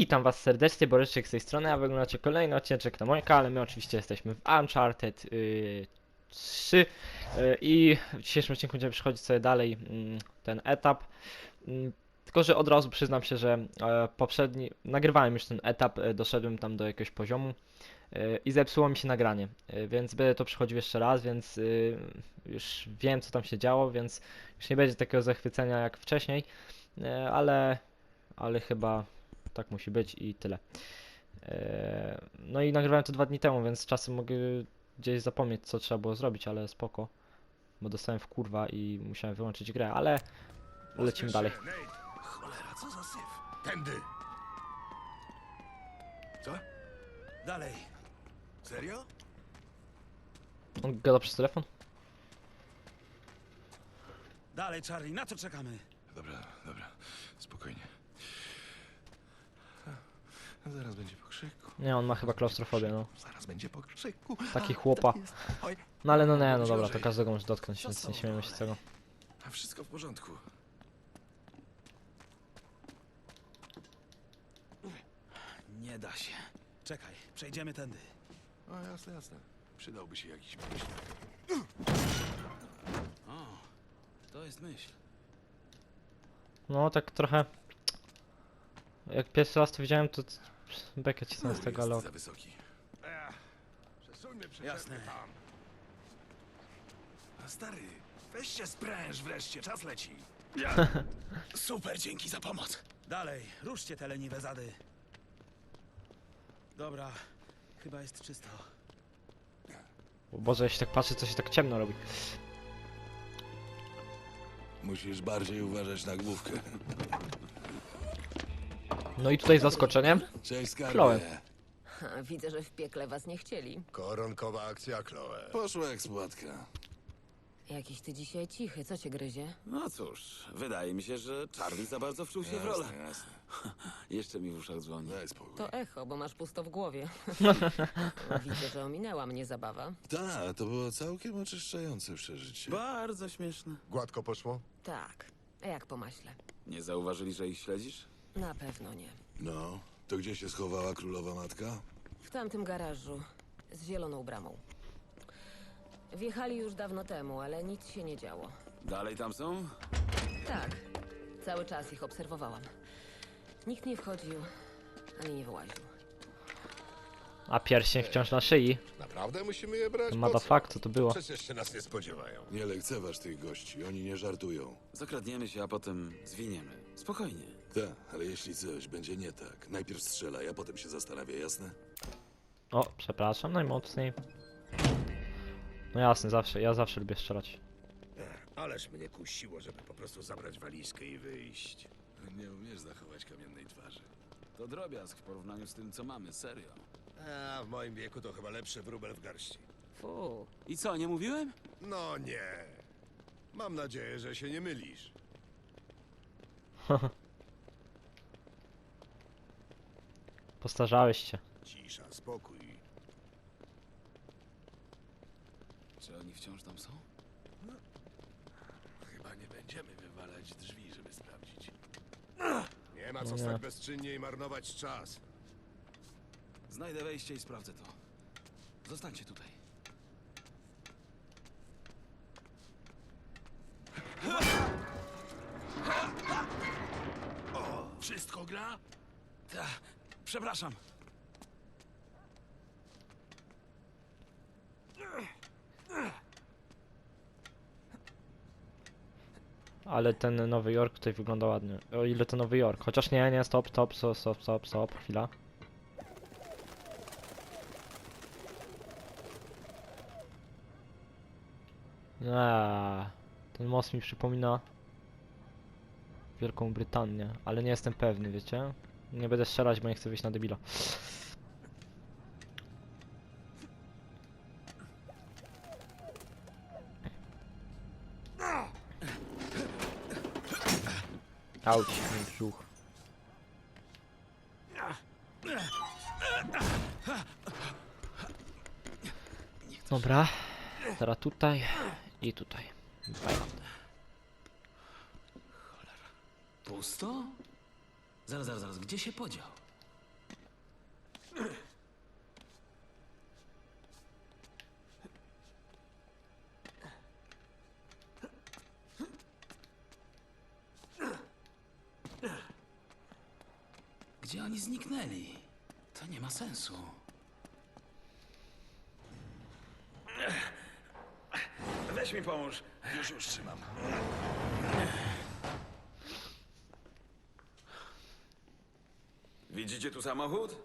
Witam was serdecznie, Boryczek z tej strony, a wy oglądacie kolejny odcinek na moim kanale. My oczywiście jesteśmy w Uncharted y, 3 y, i w dzisiejszym odcinku będziemy przechodzić sobie dalej mm, ten etap. Mm, Tylko, że od razu przyznam się, że e, poprzedni, nagrywałem już ten etap, e, doszedłem tam do jakiegoś poziomu e, i zepsuło mi się nagranie, e, więc będę to przechodził jeszcze raz, więc y, już wiem co tam się działo, więc już nie będzie takiego zachwycenia jak wcześniej, e, ale, ale chyba tak musi być i tyle. Eee, No i nagrywałem to dwa dni temu, więc czasem mogę gdzieś zapomnieć, co trzeba było zrobić, ale spoko. Bo dostałem w kurwa i musiałem wyłączyć grę, ale lecimy dalej. Cholera, co za syf? Tędy! Co? Dalej. Serio? On gada przez telefon? Dalej, Charlie, na co czekamy? Dobra, dobra, spokojnie. Zaraz będzie po krzyku. Nie, on ma chyba klaustrofobię, no. Zaraz będzie po krzyku. Taki chłopa. Oj, No ale no nie, no dobra, to każdego może dotknąć, więc nie śmiejemy się z tego. a wszystko w porządku. Nie da się. Czekaj, przejdziemy tędy. A jasne, jasne. Przydałby się jakiś myśl. O, to jest myśl. No tak trochę... Jak pierwszy raz to widziałem, to bekę cisnąłem z tego, ale ok. za wysoki. Przesuńmy Jasne. A stary, weź się spręż wreszcie, czas leci. Super, dzięki za pomoc. Dalej, ruszcie te leniwe zady. Dobra, chyba jest czysto. O Boże, jeśli tak patrzę, to się tak ciemno robi. Musisz bardziej uważać na główkę. No i tutaj zaskoczeniem. Cześć, Chloe. skarbie. Ha, Widzę, że w piekle was nie chcieli. Koronkowa akcja, Chloe. Poszło jak słodka. Jakiś ty dzisiaj cichy, co cię gryzie? No cóż, wydaje mi się, że Charlie za bardzo wczuł się w rolę. Jasne, jasne. Jeszcze mi w uszach dzwoni. Daj spokój. To echo, bo masz pusto w głowie. Widzę, że ominęła mnie zabawa. Tak, to było całkiem oczyszczające przeżycie. Bardzo śmieszne. Gładko poszło? Tak, a jak po maśle? Nie zauważyli, że ich śledzisz? Na pewno nie. No, to gdzie się schowała królowa matka? W tamtym garażu, z zieloną bramą. Wjechali już dawno temu, ale nic się nie działo. Dalej tam są? Tak, cały czas ich obserwowałam. Nikt nie wchodził, ani nie wyłaził. A pierścień wciąż na szyi. Naprawdę musimy je brać? Po co? motherfuck, co to było? Przecież się nas nie spodziewają. Nie lekceważ tych gości, oni nie żartują. Zakradniemy się, a potem zwiniemy. Spokojnie. Tak, ale jeśli coś będzie nie tak, najpierw strzelaj, a potem się zastanawia, jasne? O, przepraszam najmocniej. No jasne, zawsze, ja zawsze lubię strzelać. Ależ mnie kusiło, żeby po prostu zabrać walizkę i wyjść. Nie umiesz zachować kamiennej twarzy. To drobiazg w porównaniu z tym, co mamy, serio. A w moim wieku to chyba lepszy wróbel w garści. Fu, I co, nie mówiłem? No nie. Mam nadzieję, że się nie mylisz. Postarzałeś się. Cisza, spokój. Czy oni wciąż tam są? Chyba nie będziemy wywalać drzwi, żeby sprawdzić. Nie ma co stać bezczynnie i marnować czas. Znajdę wejście i sprawdzę to. Zostańcie tutaj. Przepraszam. Ale ten Nowy Jork tutaj wygląda ładnie. O ile to Nowy Jork. Chociaż nie, nie, stop, stop, stop, stop, stop, stop, chwila. Eee, ten most mi przypomina Wielką Brytanię, ale nie jestem pewny, wiecie? Nie będę strzelać, bo nie chcę wyjść na debila. Auć, mój brzuch. Dobra, teraz tutaj i tutaj. Pusto? Zaraz, zaraz, zaraz, gdzie się podział? Gdzie oni zniknęli? To nie ma sensu. Weź mi pomóż. Już, już trzymam. Widzicie tu samochód?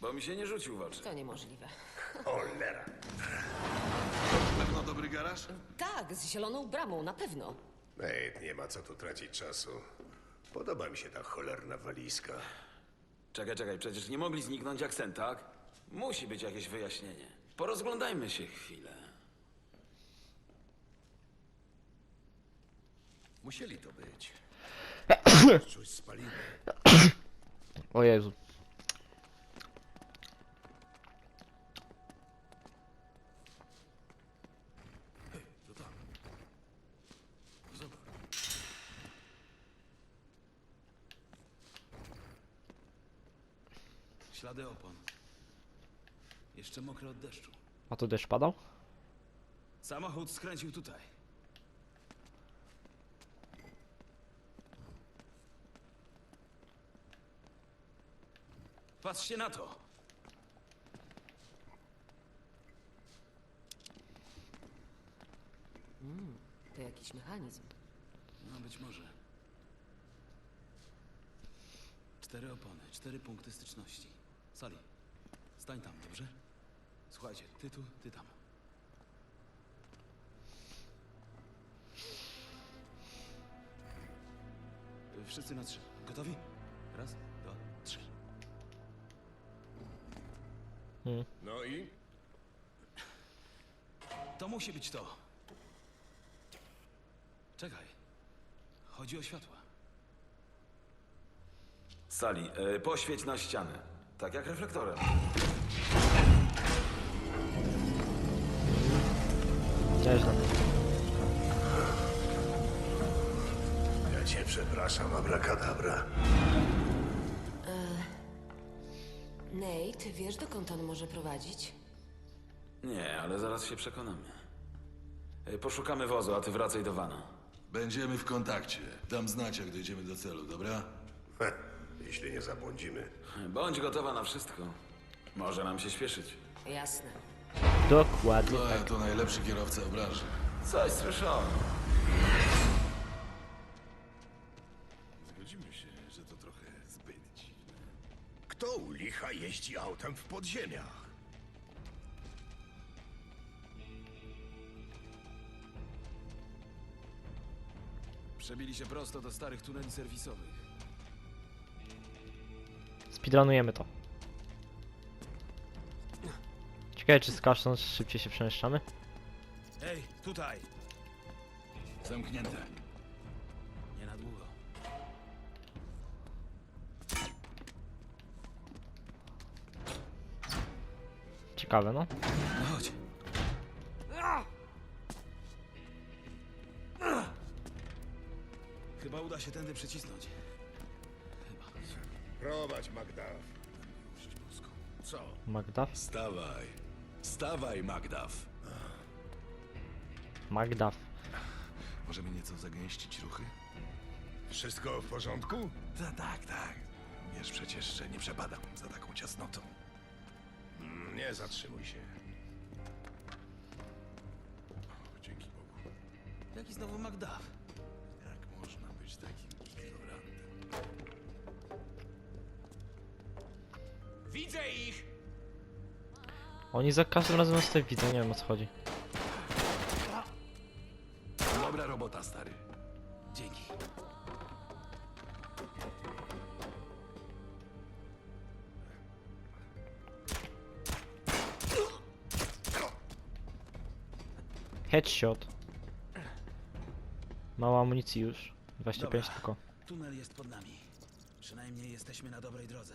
Bo mi się nie rzucił w oczy. To niemożliwe. Cholera. Pewno dobry garaż? Tak, z zieloną bramą, na pewno. Nate, nie ma co tu tracić czasu. Podoba mi się ta cholerna walizka. Czekaj, czekaj, przecież nie mogli zniknąć jak sen, tak? Musi być jakieś wyjaśnienie. Porozglądajmy się chwilę. Musieli to być. Coś spalimy. O Jezu. Ślady opon. Jeszcze mokre od deszczu. A tu deszcz padał? Samochód skręcił tutaj. Patrzcie na to! To jakiś mechanizm. No być może. Cztery opony, cztery punkty styczności. Sali, stań tam, dobrze? Słuchajcie, ty tu, ty tam. Wszyscy na trzy. Gotowi? Raz, dwa, trzy. No i? To musi być to. Czekaj. Chodzi o światła. Sali, e, poświeć na ścianę. Tak jak reflektorem. Nieźle. Ja cię przepraszam, abracadabra. Nate, wiesz dokąd on może prowadzić? Nie, ale zaraz się przekonamy. E, Poszukamy wozu, a ty wracaj do wana. Będziemy w kontakcie. Dam znać, jak dojdziemy do celu, dobra? Heh, jeśli nie zabłądzimy. Bądź gotowa na wszystko. Może nam się śpieszyć. Jasne. Dokładnie To, tak. to najlepszy kierowca w branży. Coś słyszałem. Zgodzimy się, że to trochę zbyt dziwne. Kto u licha jeździ autem w podziemiach? Przebili się prosto do starych tuneli serwisowych. Speedrunujemy to. Ciekawe czy z kaszą szybciej się przemieszczamy? Ej, tutaj! Zamknięte. Nie na długo. Ciekawe no. No chodź. Chyba uda się tędy przycisnąć. Prowadź, Magda. Co? Magda? Stawaj. Stawaj, Magdaw. Magda. Możemy nieco zagęścić ruchy? Wszystko w porządku? Ta, tak, tak. Wiesz przecież, że nie przepadam za taką ciasnotą. Mm, Nie zatrzymuj się. Dzięki Bogu. Jaki znowu Magda? Widzę ich! Oni za każdym razem nas tutaj widzą, nie wiem o co chodzi. Dobra robota, stary. Dzięki. Headshot. Mało amunicji już. 25 Dobra. tylko. Tunel jest pod nami. Przynajmniej jesteśmy na dobrej drodze.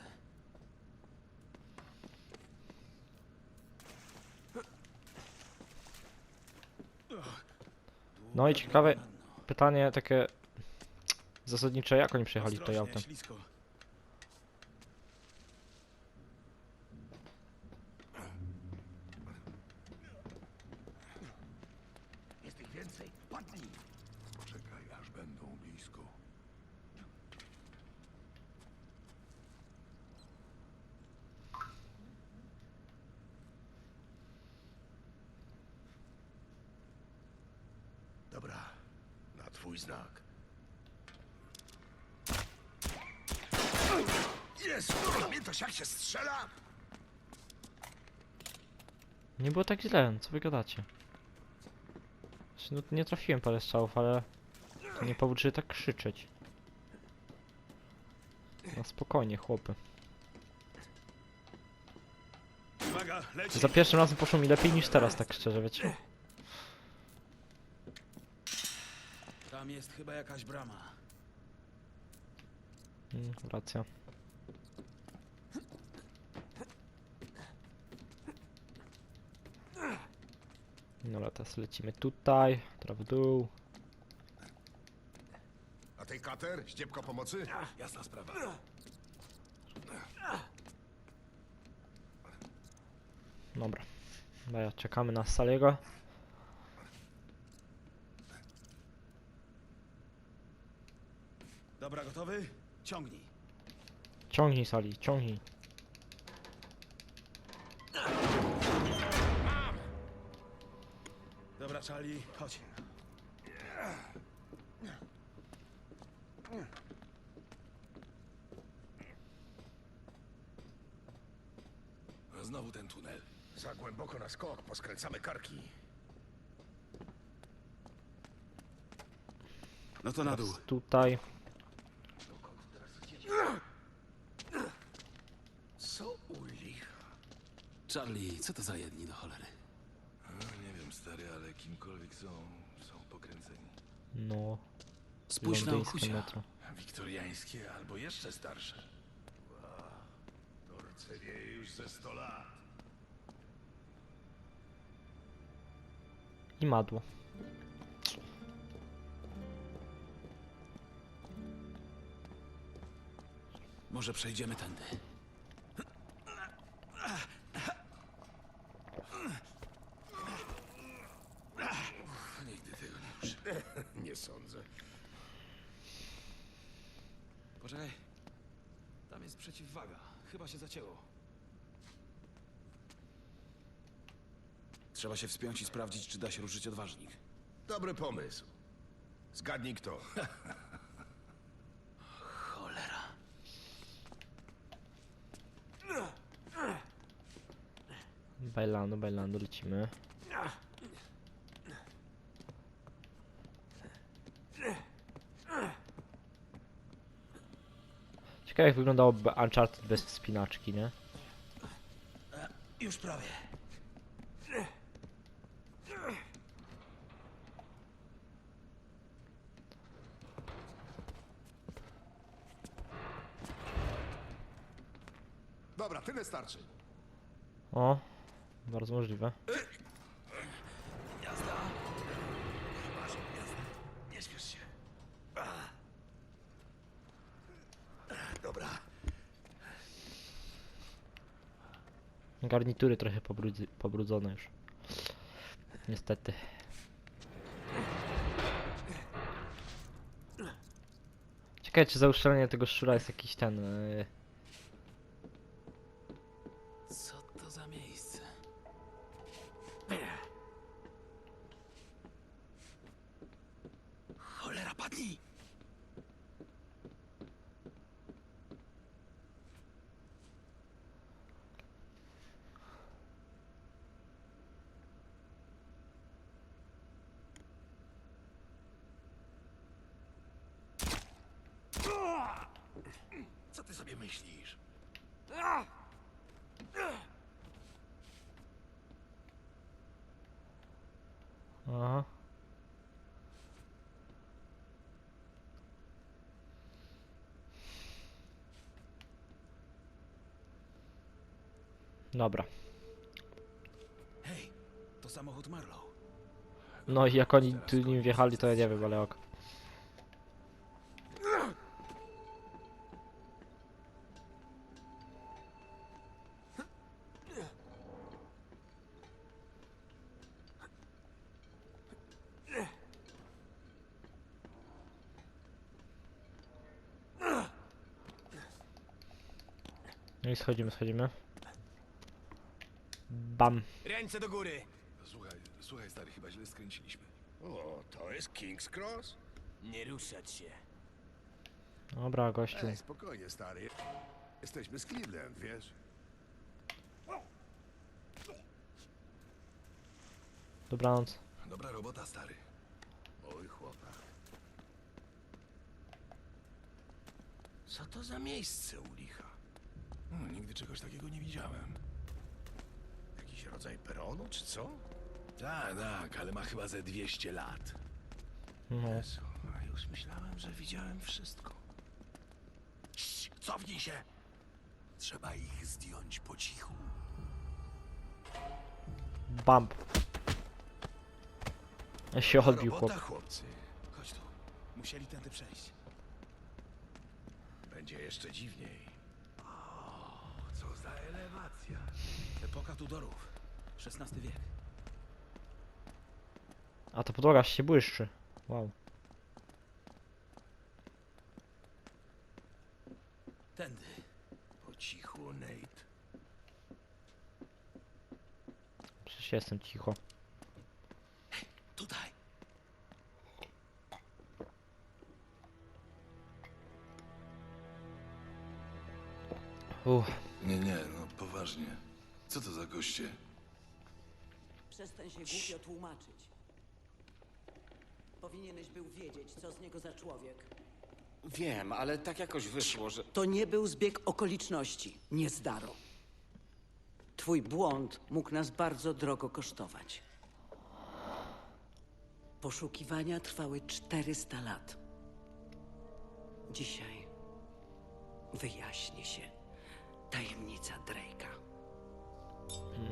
No i ciekawe pytanie takie zasadnicze, jak oni przejechali tutaj autem? ślisko. Jest ich więcej. Padnij. Poczekaj, aż będą blisko. Dobra, na twój znak. Jezu, pamiętasz jak się strzela? Nie było tak źle, co wy gadacie? Znaczy, no, nie trafiłem parę strzałów, ale to nie powód, żeby tak krzyczeć. No spokojnie, chłopy. Uwaga, leci! Za pierwszym razem poszło mi lepiej niż teraz, tak szczerze, wiecie? Tam jest chyba jakaś brama. Mm, racja. Dobra, teraz lecimy tutaj, teraz w dół. A tej kater? Ściepka pomocy? Jasna sprawa. Dobra. Dobra, czekamy na Saliego. Dobra, gotowy? Ciągnij. Ciągnij Sali, ciągnij. Dobra, Charlie, chodź. Znowu ten tunel. Za głęboko na skok, poskręcamy karki. No to na dół. Teraz tutaj. Co u licha? Charlie, co to za jedni do cholery? nie wiem, stary, ale kimkolwiek są, są pokręceni. No, Spójrz na okucia. metro. Wiktoriańskie albo jeszcze starsze. To rdzewieje już ze 100 lat. I madło. Może przejdziemy tędy. Nigdy tego nie użyłem. Nie sądzę. Poczekaj. Tam jest przeciwwaga. Chyba się zacięło. Trzeba się wspiąć i sprawdzić, czy da się ruszyć odważnik. Dobry pomysł. Zgadnij kto. Cholera. Bailando, bailando, lecimy. Ciekawe jak wyglądałoby Uncharted bez wspinaczki, nie? Już prawie. Dobra, tyle starczy. O, bardzo możliwe. Nie śpiesz się. Dobra. Garnitury trochę pobrudzone już. Niestety. Ciekawe czy za uszczelenie tego szczura jest jakiś ten... Yy, Co to za miejsce? Cholera, padnij! Co ty sobie myślisz? Aha. Dobra. Hej, to samochód Marlow. No i jak oni tu nim wjechali, to ja nie wiem, ale ok. No i schodzimy, schodzimy. Bam. Ręce do góry! Słuchaj, słuchaj, stary, chyba źle skręciliśmy. O, to jest King's Cross? Nie ruszać się. Dobra, gościu. Ej, spokojnie, stary. Jesteśmy z Cleveland, wiesz? Dobranoc. Dobra robota, stary. Oj, chłopak. Co to za miejsce u licha? Hmm, nigdy czegoś takiego nie widziałem. Jakiś rodzaj peronu, czy co? Tak, tak, ale ma chyba ze 200 lat. No. Jezu, a już myślałem, że widziałem wszystko. Cii, cofnij się! Trzeba ich zdjąć po cichu. Bump. Ja się odbił chłop. Robota, chłopcy. Chodź tu. Musieli tędy przejść. Będzie jeszcze dziwniej. O, co za elewacja. Epoka Tudorów. XVI wiek. A ta podłoga się błyszczy. Wow. Tędy. Po cichu, Nate. Przecież jestem cicho. Tutaj. Uff. Nie, nie, no poważnie. Co to za goście? Przestań się głupio tłumaczyć. Powinieneś był wiedzieć, co z niego za człowiek. Wiem, ale tak jakoś wyszło, że. To nie był zbieg okoliczności, nie zdaro. Twój błąd mógł nas bardzo drogo kosztować. Poszukiwania trwały 400 lat. Dzisiaj wyjaśni się tajemnica Drake'a.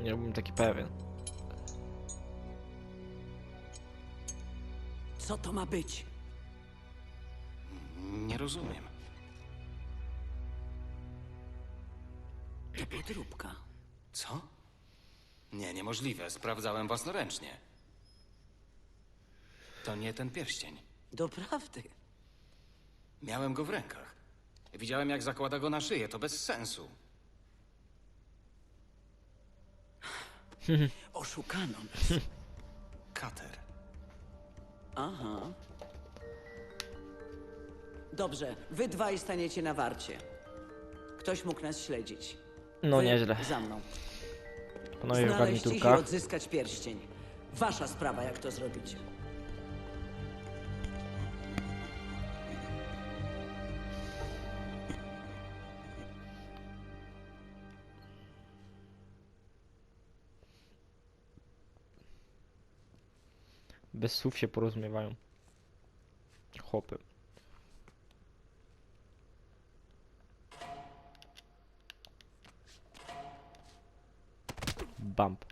Nie byłem taki pewien. Co to ma być? Nie rozumiem. To podróbka. Co? Nie, niemożliwe. Sprawdzałem własnoręcznie. To nie ten pierścień. Doprawdy. Miałem go w rękach. Widziałem, jak zakłada go na szyję. To bez sensu. Oszukano nas. Kater. Aha. Dobrze, wy dwaj staniecie na warcie. Ktoś mógł nas śledzić. No wy nieźle. Za mną. Panowie w Znaleźć ich i garniturkach. odzyskać pierścień. Wasza sprawa, jak to zrobicie. Bez słów się porozumiewają. Chłopy. Bump.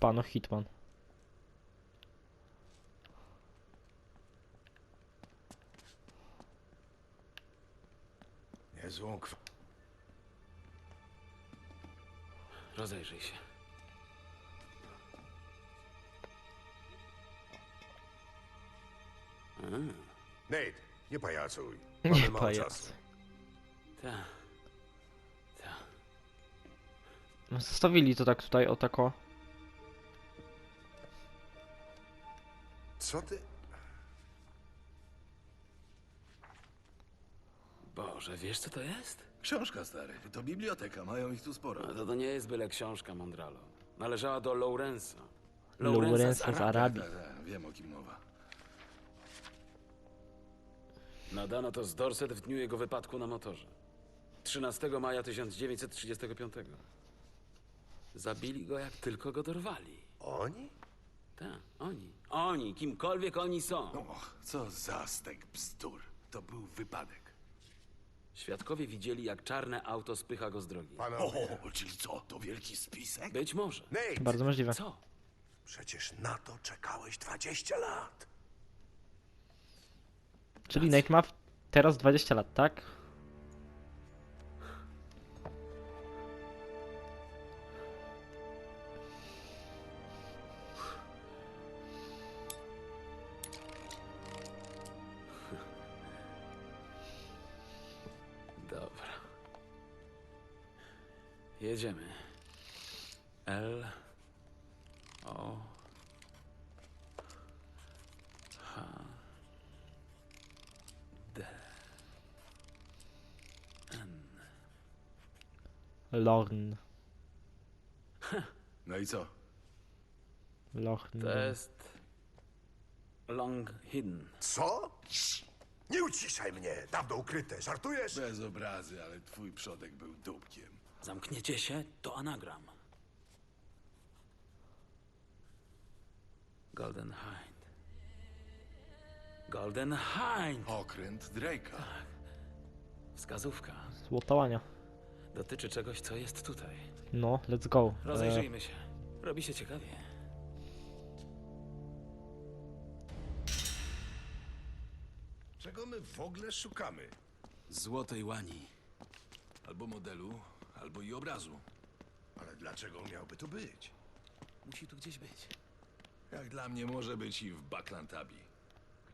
Pano Hitman. Kwa... Rozejrzyj się. Nate, nie pajacuj. Nie Mamy mało pajac. czasu. Ta. Ta. No, Zostawili to tak tutaj o tako. Co ty? Boże, wiesz co to jest? Książka, stary. To biblioteka, mają ich tu sporo. No to, to nie jest byle książka, Mondralo. Należała do Lawrence'a. Lorenzo z Arabii. Tak, tak, wiem o kim mowa. Nadano to z Dorset w dniu jego wypadku na motorze. 13 maja 1935. Zabili go jak tylko go dorwali. Oni? Tak, oni. Oni, kimkolwiek oni są. Och, co za stek bzdur. To był wypadek. Świadkowie widzieli, jak czarne auto spycha go z drogi. Panowie. O, czyli co, to wielki spisek? Być może. Nate, Bardzo możliwe. Co? przecież na to czekałeś 20 lat. Czyli Nate ma w- teraz 20 lat, tak? Dobra. Jedziemy. L. O. H. D. N. Lorn. No i co? Lorn. To jest Long Hidden. Co? Nie uciszaj mnie, dawno ukryte. Żartujesz? Bez obrazy, ale twój przodek był dupkiem. Zamkniecie się, to anagram. Golden Hind. Golden Hind! Okręt Drake'a. Wskazówka. Złotałania. Dotyczy czegoś, co jest tutaj. No, let's go. E, Rozejrzyjmy się. Robi się ciekawie. Czego my w ogóle szukamy? Złotej łani. Albo modelu, albo i obrazu. Ale dlaczego miałby tu być? Musi tu gdzieś być. Jak dla mnie może być i w Buckland Abbey.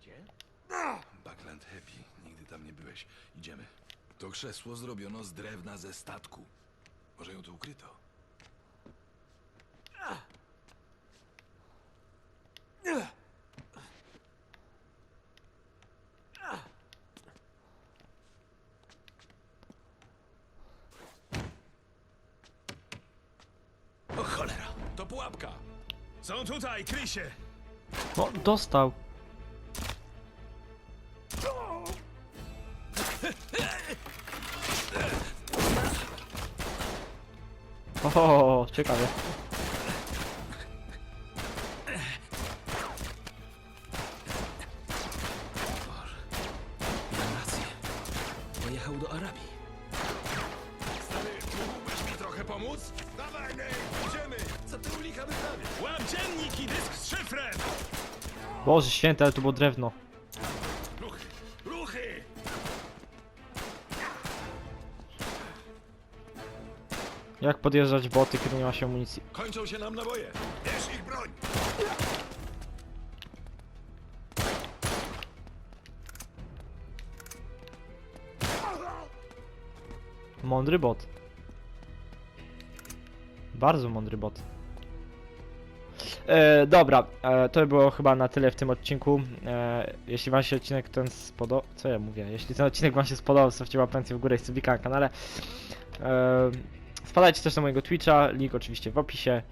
Gdzie? Buckland Happy. Nigdy tam nie byłeś. Idziemy. To krzesło zrobiono z drewna ze statku. Może ją tu ukryto. O cholera, to pułapka. Są tutaj, Krysie. No, dostał. O, ciekawie. Boże święty, ale to było drewno. Ruchy, ruchy. Jak podjeżdżać boty, kiedy nie ma się amunicji? Kończą się nam naboje. Bierz ich broń! Mądry bot. Bardzo mądry bot. E, dobra, e, to było chyba na tyle w tym odcinku. E, jeśli wam się odcinek ten spodobał... Co ja mówię? Jeśli ten odcinek wam się spodobał, zostawcie łapęcję w górę i subika na kanale. E, wpadajcie też na mojego Twitcha, link oczywiście w opisie.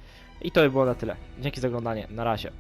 I to by było na tyle. Dzięki za oglądanie, na razie.